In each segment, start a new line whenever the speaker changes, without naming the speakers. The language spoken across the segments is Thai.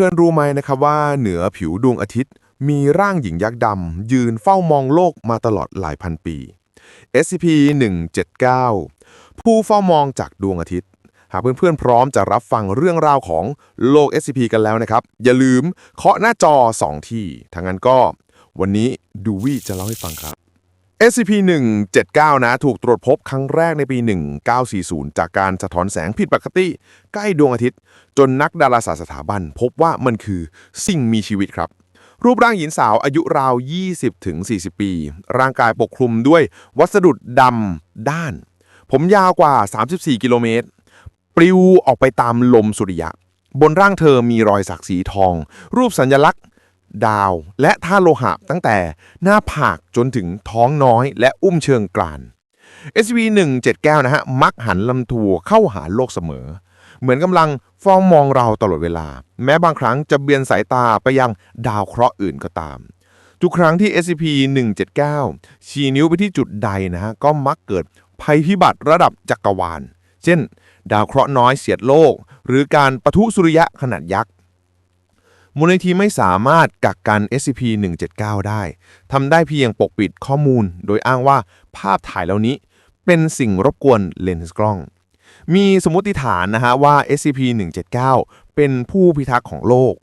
เพื่อนรู้ไหมนะครับว่าเหนือผิวดวงอาทิตย์ มีร่างหญิงยักษ์ดำยืนเฝ้ามองโลกมาตลอดหลายพันปี SCP-179 ผู้เฝ้ามองจากดวงอาทิตย์ หากเพื่อนๆพร้อมจะรับฟังเรื่องราวของโลก SCP กันแล้วนะครับ อย่าลืมเคาะหน้าจอ 2 ที่ทางนั้นก็ วันนี้ดูวี่จะเล่าให้ฟังครับ SCP-179 นะถูกตรวจพบครั้งแรกในปี 1940 จากการสะท้อนแสงผิดปกติ ใกล้ดวงอาทิตย์ จนนักดาราศาสตร์สถาบัน พบว่ามันคือสิ่งมีชีวิตครับ รูปร่างหญิงสาวอายุราว 20-40 ปี ร่างกายปกคลุมด้วยวัสดุดำด้าน ผมยาวกว่า 34 กิโลเมตร ปลิวออกไปตามลมสุริยะ บนร่างเธอมีรอยสักสีทอง รูปสัญลักษณ์ ดาว และท่าโลหะตั้งแต่หน้าผากจนถึงท้องน้อย และอุ้มเชิงกราน SV179 นะฮะมักหันลำตัวเข้าหาโลกเสมอ เหมือนกำลังเฝ้ามองเราตลอดเวลา แม้บางครั้งจะเบียนสายตาไปยังดาวเคราะห์อื่นก็ตาม ทุกครั้งที่ SCP-179 ชี้นิ้วไปที่จุดใดนะฮะก็มักเกิดภัยพิบัติระดับจักรวาล เช่น ดาวเคราะห์น้อยเสียดโลก หรือการปะทุสุริยะขนาดยักษ์ มูลนิธิไม่สามารถกักกัน SCP-179 ได้ทำได้เพียงปกปิดข้อมูล โดยอ้างว่าภาพถ่ายเหล่านี้เป็นสิ่งรบกวนเลนส์กล้อง มีสมมติฐานนะฮะว่า SCP-179 เป็นผู้พิทักษ์ของโลก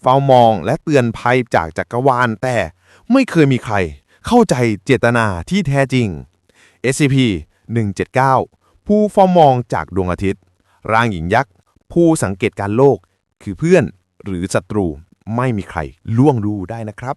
เฝ้ามองและเตือนภัยจากจักรวาลแต่ไม่เคยมีใครเข้าใจเจตนาที่แท้จริง SCP-179 ผู้เฝ้ามองจากดวงอาทิตย์ ร่างหญิงยักษ์ ผู้สังเกตการโลก คือเพื่อน หรือศัตรูไม่มีใครล่วงรู้ได้นะครับ